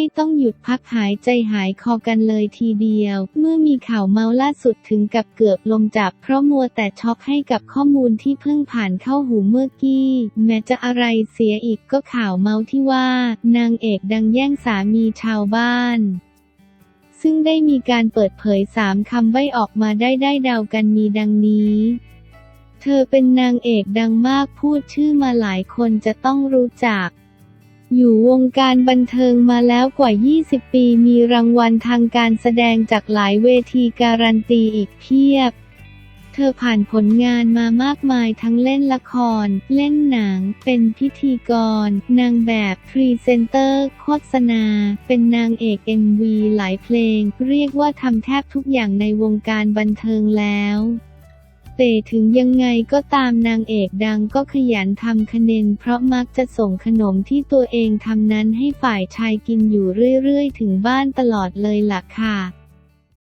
ให้ต้องหยุดพักหายใจหายคอกันเลยทีเดียว เมื่อมีข่าวเมาล่าสุดถึงกับเกือบลมจับ เพราะมัวแต่ช็อกให้กับข้อมูลที่เพิ่งผ่านเข้าหูเมื่อกี้ แม้จะอะไรเสียอีกก็ข่าวเมาที่ว่า นางเอกดังแย่งสามีชาวบ้านซึ่งได้มีการเปิดเผยสามคำใบ้ออกมาได้ได้เดากันมีดังนี้ เธอเป็นนางเอกดังมากพูดชื่อมาหลายคนจะต้องรู้จัก อยู่วงการบันเทิงมาแล้วกว่า 20 ปี มีรางวัลทางการแสดงจากหลายเวทีการันตีอีกเพียบ เธอผ่านผลงานมามากมายทั้งเล่นละคร เล่นหนัง เป็นพิธีกร นางแบบพรีเซนเตอร์ โฆษณา เป็นนางเอก MV หลายเพลง เรียกว่าทำแทบทุกอย่างในวงการบันเทิงแล้ว แต่ถึงยังไงก็ตามนางเอกดังก็ขยันทำคะแนนเพราะมักจะส่งขนมที่ตัวเองทำนั้นให้ฝ่ายชายกินอยู่เรื่อยๆ ถึงบ้านตลอดเลยล่ะค่ะ